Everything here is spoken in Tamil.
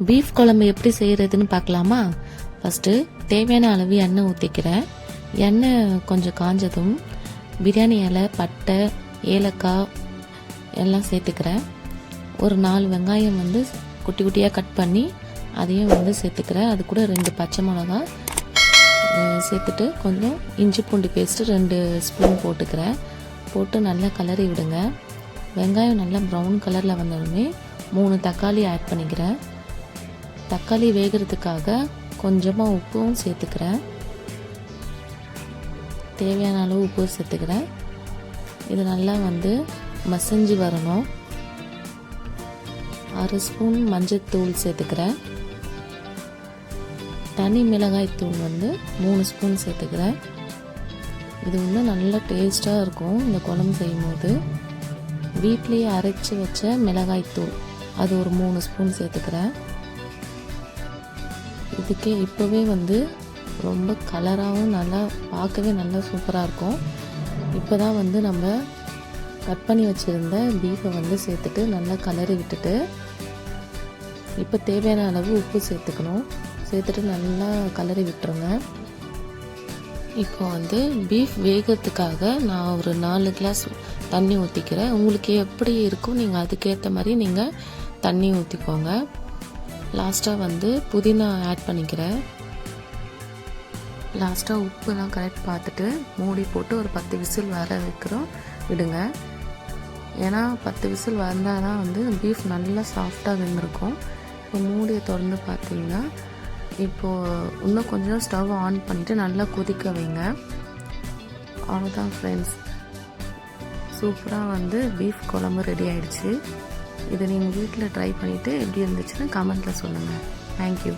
பீஃப் குழம்பு எப்படி செய்கிறதுன்னு பார்க்கலாமா? ஃபஸ்ட்டு தேவையான அளவு எண்ணெய் ஊற்றிக்கிறேன் எண்ணெய் கொஞ்சம் காஞ்சதும் பிரியாணி இலை பட்டை ஏலக்காய் எல்லாம் சேர்த்துக்கிறேன். ஒரு நாலு வெங்காயம் வந்து குட்டி குட்டியாக கட் பண்ணி அதையும் வந்து சேர்த்துக்கிறேன். அது கூட ரெண்டு பச்சை மிளகா சேர்த்துட்டு கொஞ்சம் இஞ்சி பூண்டு பேஸ்ட்டு ரெண்டு ஸ்பூன் போட்டுக்கிறேன். போட்டு நல்லா கலரி விடுங்க. வெங்காயம் நல்லா ப்ரௌன் கலரில் வந்தாலுமே மூணு தக்காளி ஆட் பண்ணிக்கிறேன். தக்காளி வேகிறதுக்காக கொஞ்சமாக உப்பும் சேர்த்துக்கிறேன். தேவையான அளவு உப்பு சேர்த்துக்கிறேன். இது நல்லா வந்து மசஞ்சு வரணும். அரை ஸ்பூன் மஞ்சத்தூள் சேர்த்துக்கிறேன். தனி மிளகாய் தூள் வந்து மூணு ஸ்பூன் சேர்த்துக்கிறேன். இது வந்து நல்லா டேஸ்ட்டாக இருக்கும் இந்த குழம்பு செய்யும்போது. வீட்லேயே அரைச்சி வச்ச மிளகாய் தூள் அது ஒரு மூணு ஸ்பூன் சேர்த்துக்கிறேன். இதுக்கே இப்போவே வந்து ரொம்ப கலராகவும் நல்லா பார்க்கவே நல்லா சூப்பராக இருக்கும். இப்போ தான் வந்து நம்ம கட் பண்ணி வச்சுருந்த பீஃபை வந்து சேர்த்துட்டு நல்லா கலரி விட்டுட்டு இப்போ தேவையான அளவு உப்பு சேர்த்துக்கணும். சேர்த்துட்டு நல்லா கலரி விட்டுருங்க. இப்போ வந்து பீஃப் வேகிறதுக்காக நான் ஒரு நாலு கிளாஸ் தண்ணி ஊற்றிக்கிறேன் உங்களுக்கு எப்படி இருக்கும் நீங்கள் அதுக்கேற்ற மாதிரி நீங்கள் தண்ணி ஊற்றிக்கோங்க லாஸ்ட்டாக வந்து புதினா ஆட் பண்ணிக்கிறேன். லாஸ்ட்டாக உப்புலாம் கரெக்ட் பார்த்துட்டு மூடி போட்டு ஒரு பத்து விசில் வர வைக்கிறோம். விடுங்க. ஏன்னா பத்து விசில் வந்தால் தான் வந்து பீஃப் நல்லா சாஃப்டாக வெந்திருக்கும். இப்போ மூடியை திறந்து பார்த்தீங்கன்னா இப்போது இன்னும் கொஞ்சம் ஸ்டவ் ஆன் பண்ணிவிட்டு நல்லா கொதிக்க வைங்க. அவ்வளோதான் ஃப்ரெண்ட்ஸ் சூப்பராக வந்து பீஃப் குழம்பு ரெடி ஆயிடுச்சு. இதை நீங்கள் வீட்டில் ட்ரை பண்ணிவிட்டு எப்படி இருந்துச்சுன்னு கமெண்ட்டில் சொல்லுங்கள் தேங்க்யூ